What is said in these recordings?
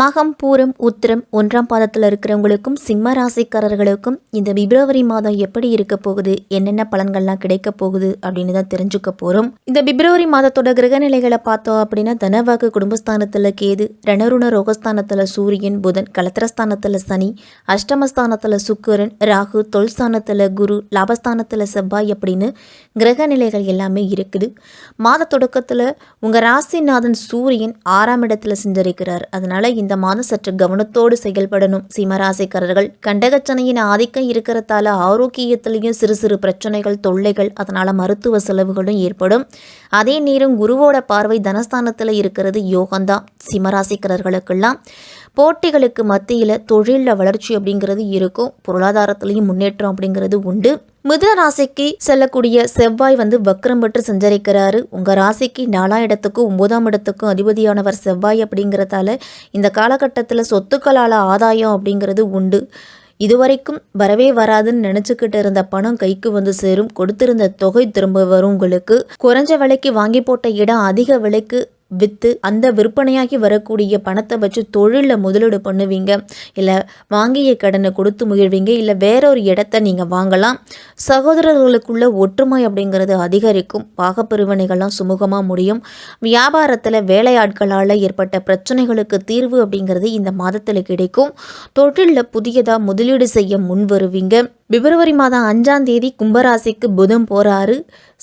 மகம் பூரம் உத்திரம் ஒன்றாம் பாதத்தில் இருக்கிறவங்களுக்கும் சிம்ம ராசிக்காரர்களுக்கும் இந்த பிப்ரவரி மாதம் எப்படி இருக்க போகுது? என்னென்ன பலன்கள்லாம் கிடைக்க போகுது? அப்படின்னு தான் தெரிஞ்சுக்க போகிறோம் இந்த பிப்ரவரி மாதத்தோட கிரகநிலைகளை பார்த்தோம் அப்படின்னா தனவாக்கு குடும்பஸ்தானத்தில் கேது ரணருண ரோகஸ்தானத்தில் சூரியன் புதன் கலத்திரஸ்தானத்தில் சனி அஷ்டமஸ்தானத்தில் சுக்கரன் ராகு தொல்ஸ்தானத்தில் குரு லாபஸ்தானத்தில் செவ்வாய் அப்படின்னு கிரகநிலைகள் எல்லாமே இருக்குது. மாத தொடக்கத்தில் உங்கள் ராசிநாதன் சூரியன் ஆறாம் இடத்துல செஞ்சிருக்கிறார் அதனால இந்த மாதம் சற்று கவனத்தோடு செயல்படணும். சிம்மராசிக்காரர்கள் கண்டகச்சனையின் ஆதிக்கம் இருக்கிறதால ஆரோக்கியத்திலையும் சிறு சிறு பிரச்சனைகள் தொல்லைகள் அதனால மருத்துவ செலவுகளும் ஏற்படும். அதே நேரம் குருவோட பார்வை தனஸ்தானத்தில் இருக்கிறது யோகந்தான் சிம்மராசிக்காரர்களுக்கெல்லாம் போட்டிகளுக்கு மத்தியில் தொழிலில் வளர்ச்சி அப்படிங்கிறது இருக்கும். பொருளாதாரத்திலையும் முன்னேற்றம் அப்படிங்கிறது உண்டு. மிதுன ராசிக்கு செல்லக்கூடிய செவ்வாய் வந்து வக்ரம் பெற்று சஞ்சரிக்கிறாரு. உங்கள் ராசிக்கு நாலாம் இடத்துக்கும் ஒன்பதாம் இடத்துக்கும் அதிபதியானவர் செவ்வாய் அப்படிங்கிறதால இந்த காலகட்டத்தில் சொத்துக்களால் ஆதாயம் அப்படிங்கிறது உண்டு. இதுவரைக்கும் வரவே வராதுன்னு நினச்சிக்கிட்டு இருந்த பணம் கைக்கு வந்து சேரும். கொடுத்திருந்த தொகை திரும்ப வரும் உங்களுக்கு. குறைஞ்ச விலைக்கு வாங்கி போட்ட இடம் அதிக விலைக்கு விற்று அந்த விற்பனையாகி வரக்கூடிய பணத்தை வச்சு தொழிலில் முதலீடு பண்ணுவீங்க. இல்லை வாங்கிய கடனை கொடுத்து முயல்வீங்க. இல்லை வேற ஒரு இடத்த நீங்கள் வாங்கலாம். சகோதரர்களுக்குள்ள ஒற்றுமை அப்படிங்கிறது அதிகரிக்கும். பாகப்பிரிவினைகள்லாம் சுமூகமாக முடியும். வியாபாரத்தில் வேலையாட்களால் ஏற்பட்ட பிரச்சனைகளுக்கு தீர்வு அப்படிங்கிறது இந்த மாதத்தில் கிடைக்கும். தொழிலில் புதியதாக முதலீடு செய்ய முன் வருவீங்க பிப்ரவரி மாதம் அஞ்சாம் தேதி கும்பராசிக்கு புதன் போறாரு.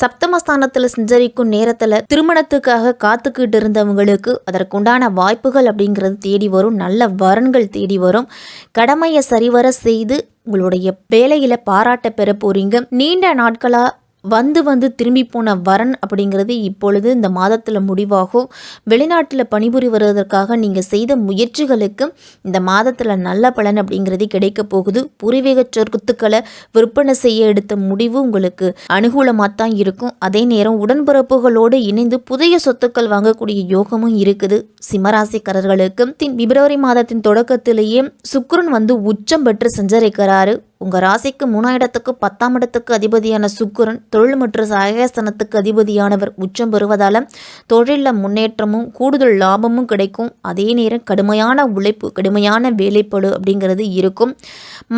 சப்தமஸ்தானத்தில் சஞ்சரிக்கும் நேரத்தில் திருமணத்துக்காக காத்துக்கிட்டு இருந்தவங்களுக்கு அதற்குண்டான வாய்ப்புகள் அப்படிங்கிறது தேடி வரும். நல்ல வரன்கள் தேடி வரும். கடமையை சரிவர செய்து உங்களுடைய வேலையில் பாராட்ட பெற போறீங்க. நீண்ட நாட்களாக வந்து வந்து திரும்பி போன வரன் அப்படிங்கிறது இப்பொழுது இந்த மாதத்தில் முடிவாகும். வெளிநாட்டில் பணிபுரி வருவதற்காக நீங்கள் செய்த முயற்சிகளுக்கு இந்த மாதத்தில் நல்ல பலன் அப்படிங்கிறது கிடைக்க போகுது. பூர்வீக சொத்துக்களை விற்பனை செய்ய எடுத்த முடிவு உங்களுக்கு அனுகூலமாக தான் இருக்கும். அதே நேரம் உடன்பிறப்புகளோடு இணைந்து புதிய சொத்துக்கள் வாங்கக்கூடிய யோகமும் இருக்குது. சிம்மராசிக்காரர்களுக்கு. பிப்ரவரி மாதத்தின் தொடக்கத்திலேயே சுக்ரன் வந்து உச்சம் பெற்று சஞ்சரிக்கிறாரு. உங்கள் ராசிக்கு மூணாம் இடத்துக்கு பத்தாம் இடத்துக்கு அதிபதியான சுக்குரன் தொழில் மற்றும் சகஸ்தனத்துக்கு அதிபதியானவர் உச்சம் பெறுவதால் தொழிலில் முன்னேற்றமும் கூடுதல் லாபமும் கிடைக்கும். அதே நேரம் கடுமையான உழைப்பு கடுமையான வேலைப்படு அப்படிங்கிறது இருக்கும்.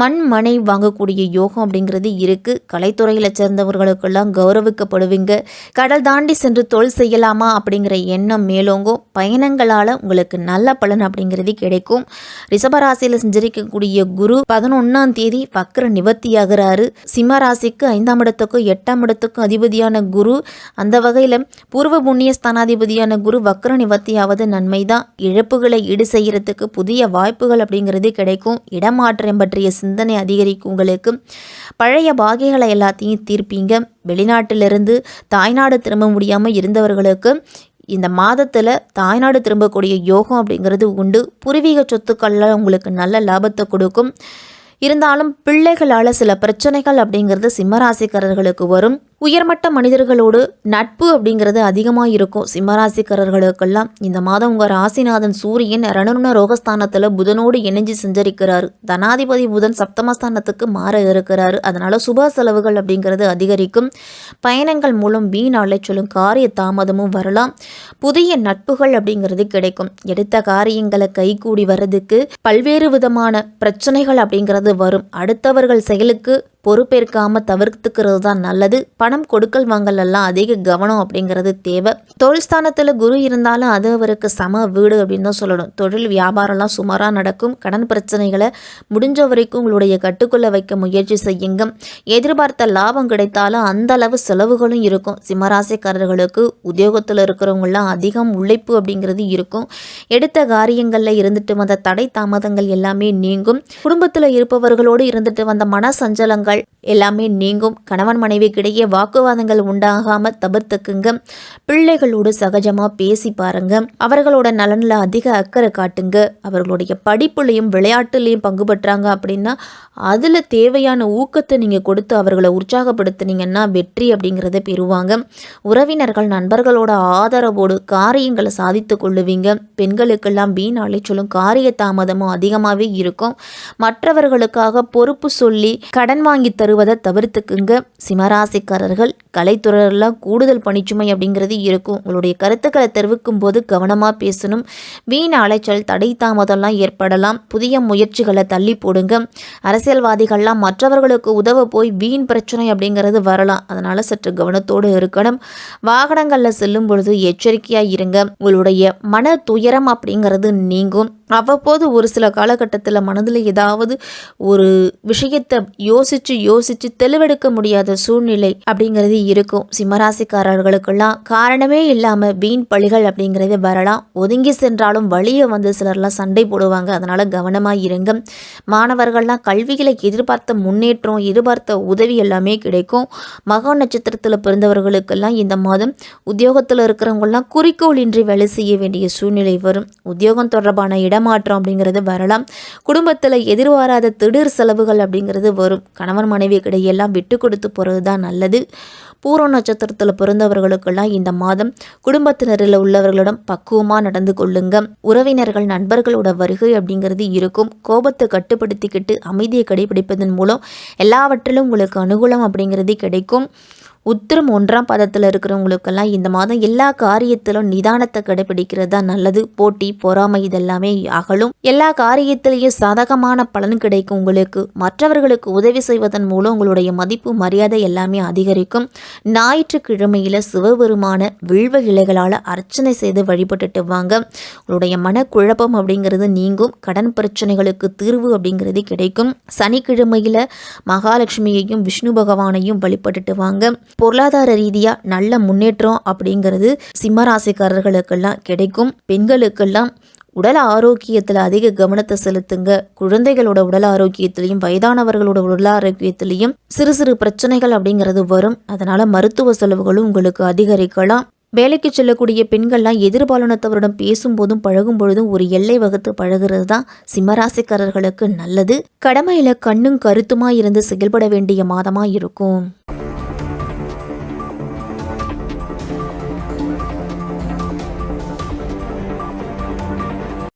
மண் மனை வாங்கக்கூடிய யோகம் அப்படிங்கிறது இருக்குது கலைத்துறையில் சேர்ந்தவர்களுக்கெல்லாம் கௌரவிக்கப்படுவீங்க. கடல் தாண்டி சென்று தொழில் செய்யலாமா அப்படிங்கிற எண்ணம் மேலோங்கும். பயணங்களால் உங்களுக்கு நல்ல பலன் அப்படிங்கிறது கிடைக்கும். ரிஷபராசியில் செஞ்சிருக்கக்கூடிய குரு பதினொன்றாம் தேதி வக்ர நிவர்த்தியாகிறாரு. சிம்ம ராசிக்கு ஐந்தாம் இடத்துக்கும் எட்டாம் இடத்துக்கும் அதிபதியான குரு. அந்த வகையில் பூர்வ புண்ணிய ஸ்தானாதிபதியான குரு வக்ர நிவர்த்தியாவது நன்மை தான் இழப்புகளை ஈடு செய்கிறதுக்கு புதிய வாய்ப்புகள் அப்படிங்கிறது கிடைக்கும். இடமாற்றம் பற்றிய சிந்தனை அதிகரிக்கும் உங்களுக்கு. பழைய பாகைகளை எல்லாத்தையும் தீர்ப்பீங்க. வெளிநாட்டிலிருந்து தாய்நாடு திரும்ப முடியாமல் இருந்தவர்களுக்கு இந்த மாதத்தில் தாய்நாடு திரும்பக்கூடிய யோகம் அப்படிங்கிறது உண்டு. பூர்வீக சொத்துக்கள்லாம் உங்களுக்கு நல்ல லாபத்தை கொடுக்கும். இருந்தாலும் பிள்ளைகளால் சில பிரச்சனைகள் அப்படிங்கிறது சிம்மராசிக்காரர்களுக்கு வரும். உயர்மட்ட மனிதர்களோடு நட்பு அப்படிங்கிறது அதிகமாக இருக்கும் சிம்மராசிக்காரர்களுக்கெல்லாம் இந்த மாதம் உங்கள் ராசிநாதன் சூரியன் ரணருண ரோகஸ்தானத்தில் புதனோடு இணைஞ்சு செஞ்சரிக்கிறாரு. தனாதிபதி புதன் சப்தமஸ்தானத்துக்கு மாற இருக்கிறாரு. அதனால் சுப செலவுகள் அப்படிங்கிறது அதிகரிக்கும். பயணங்கள் மூலம் வீண் அலைச்சலும் காரிய தாமதமும் வரலாம். புதிய நட்புகள் அப்படிங்கிறது கிடைக்கும். எடுத்த காரியங்களை கைகூடி வர்றதுக்கு பல்வேறு விதமான பிரச்சனைகள் அப்படிங்கிறது வரும். அடுத்தவர்கள் செயலுக்கு பொறுப்பேற்காம தவிர்த்துக்கிறது தான் நல்லது. பணம் கொடுக்கல் வாங்கல் எல்லாம் அதிக கவனம் அப்படிங்கிறது தேவை. தொழில் ஸ்தானத்தில் குரு இருந்தாலும் அது அவருக்கு சம வீடு அப்படின்னு தான் சொல்லணும். தொழில் வியாபாரம்லாம் சுமாராக நடக்கும். கடன் பிரச்சனைகளை முடிஞ்ச வரைக்கும் உங்களுடைய கட்டுக்குள்ளே வைக்க முயற்சி செய்யுங்க. எதிர்பார்த்த லாபம் கிடைத்தாலும் அந்த அளவு செலவுகளும் இருக்கும். சிம்மராசிக்காரர்களுக்கு உத்தியோகத்தில் இருக்கிறவங்களாம் அதிகம் உழைப்பு அப்படிங்கிறது இருக்கும். எடுத்த காரியங்களில் இருந்துட்டு வந்த தடை தாமதங்கள் எல்லாமே நீங்கும். குடும்பத்தில் இருப்பவர்களோடு இருந்துட்டு வந்த மன சஞ்சலங்கள் எல்லாமே நீங்கும். கணவன் மனைவிக்கிடையே வாக்குவாதங்கள் உண்டாகாம தவிர்த்துக்குங்க பிள்ளைகளோடு சகஜமா பேசி பாருங்க. அவர்களோட நலனில் அதிக அக்கறை காட்டுங்க. அவர்களுடைய படிப்புலையும் விளையாட்டுலையும் பங்கு பெற்றாங்க அப்படின்னா அதில் தேவையான ஊக்கத்தை நீங்கள் கொடுத்து அவர்களை உற்சாகப்படுத்துனீங்கன்னா வெற்றி அப்படிங்கிறத பெறுவாங்க. உறவினர்கள் நண்பர்களோட ஆதரவோடு காரியங்களை சாதித்து கொள்ளுவீங்க. பெண்களுக்கெல்லாம் வீண் அலைச்சலும் காரிய தாமதமும் அதிகமாகவே இருக்கும். மற்றவர்களுக்காக பொறுப்பு சொல்லி கடன் வாங்கி தருவதை தவிர்த்துக்குங்க. சிம்மராசிக்காரர்கள் கலைத்துறையெல்லாம் கூடுதல் பணிச்சுமை அப்படிங்கிறது இருக்கும். உங்களுடைய கருத்துக்களை தெரிவிக்கும் போது கவனமாக பேசணும். வீண் அலைச்சல் தடை தாமதம்லாம் ஏற்படலாம். புதிய முயற்சிகளை தள்ளி போடுங்க. அரசியல்வாதிகள்லாம் மற்றவர்களுக்கு உதவ போய் வீண் பிரச்சனை அப்படிங்கிறது வரலாம். அதனால் சற்று கவனத்தோடு இருக்கணும். வாகனங்களில் செல்லும் பொழுது எச்சரிக்கையாக இருங்க. உங்களுடைய மன துயரம் அப்படிங்கிறது நீங்கும். அவ்வப்போது ஒரு சில காலகட்டத்தில் மனதில் ஏதாவது ஒரு விஷயத்தை யோசித்து யோசித்து தெளிவெடுக்க முடியாத சூழ்நிலை அப்படிங்கிறது இருக்கும். சிம்மராசிக்காரர்களுக்கெல்லாம் காரணமே இல்லாமல் வீண் பழிகள் அப்படிங்கிறது வரலாம். ஒதுங்கி சென்றாலும் வழியை வந்து சிலர்லாம் சண்டை போடுவாங்க. அதனால் கவனமாக இருங்க. மாணவர்கள்லாம் கல்விகளை எதிர்பார்த்த முன்னேற்றம் எதிர்பார்த்த உதவி எல்லாமே கிடைக்கும். மகா நட்சத்திரத்தில் பிறந்தவர்களுக்கெல்லாம் இந்த மாதம் உத்தியோகத்தில் இருக்கிறவங்கள்லாம் குறிக்கோள் இன்றி வேலை செய்ய வேண்டிய சூழ்நிலை வரும். உத்தியோகம் தொடர்பான இடம் இடமாற்றம் அப்படிங்கிறது வரலாம். குடும்பத்தில் எதிர்பாராத திடீர் செலவுகள் அப்படிங்கிறது வரும். கணவன் மனைவி கிடையெல்லாம் விட்டு கொடுத்து போகிறது தான் நல்லது. பூர்வ நட்சத்திரத்தில் பிறந்தவர்களுக்கெல்லாம் இந்த மாதம் குடும்பத்தினரில் உள்ளவர்களிடம் பக்குவமாக நடந்து கொள்ளுங்க. உறவினர்கள் நண்பர்களோட வருகை அப்படிங்கிறது இருக்கும். கோபத்தை கட்டுப்படுத்திக்கிட்டு அமைதியை கடைபிடிப்பதன் மூலம் எல்லாவற்றிலும் உங்களுக்கு அனுகூலம் அப்படிங்கிறது கிடைக்கும். உத்திரம் ஒன்றாம் பதத்தில் இருக்கிறவங்களுக்கெல்லாம் இந்த மாதம் எல்லா காரியத்திலும் நிதானத்தை கடைபிடிக்கிறது தான் நல்லது. போட்டி பொறாமை இதெல்லாமே அகலும். எல்லா காரியத்திலையும் சாதகமான பலன் கிடைக்கும் உங்களுக்கு. மற்றவர்களுக்கு உதவி செய்வதன் மூலம் உங்களுடைய மதிப்பு மரியாதை எல்லாமே அதிகரிக்கும். ஞாயிற்றுக்கிழமையில் சிவபெருமான வில்வ இலைகளால் அர்ச்சனை செய்து வழிபட்டுட்டு வாங்க. உங்களுடைய மனக்குழப்பம் அப்படிங்கிறது நீங்கும். கடன் பிரச்சனைகளுக்கு தீர்வு அப்படிங்கிறது கிடைக்கும். சனிக்கிழமையில் மகாலட்சுமியையும் விஷ்ணு பகவானையும் வழிபட்டுட்டு வாங்க. பொருளாதார ரீதியாக நல்ல முன்னேற்றம் அப்படிங்கிறது சிம்மராசிக்காரர்களுக்கெல்லாம் கிடைக்கும். பெண்களுக்கெல்லாம் உடல் ஆரோக்கியத்தில் அதிக கவனத்தை செலுத்துங்க. குழந்தைகளோட உடல் ஆரோக்கியத்திலையும் வயதானவர்களோட உடல் ஆரோக்கியத்திலையும் சிறு சிறு பிரச்சனைகள் அப்படிங்கிறது வரும். அதனால் மருத்துவ செலவுகளும் உங்களுக்கு அதிகரிக்கலாம். வேலைக்கு செல்லக்கூடிய பெண்கள்லாம் எதிர்பாலனத்தவரிடம் பேசும்போதும் பழகும் பொழுதும் ஒரு எல்லை வகுத்து பழகிறது தான் சிம்மராசிக்காரர்களுக்கு நல்லது. கடமையில் கண்ணும் கருத்துமா இருந்து செயல்பட வேண்டிய மாதமாக இருக்கும்.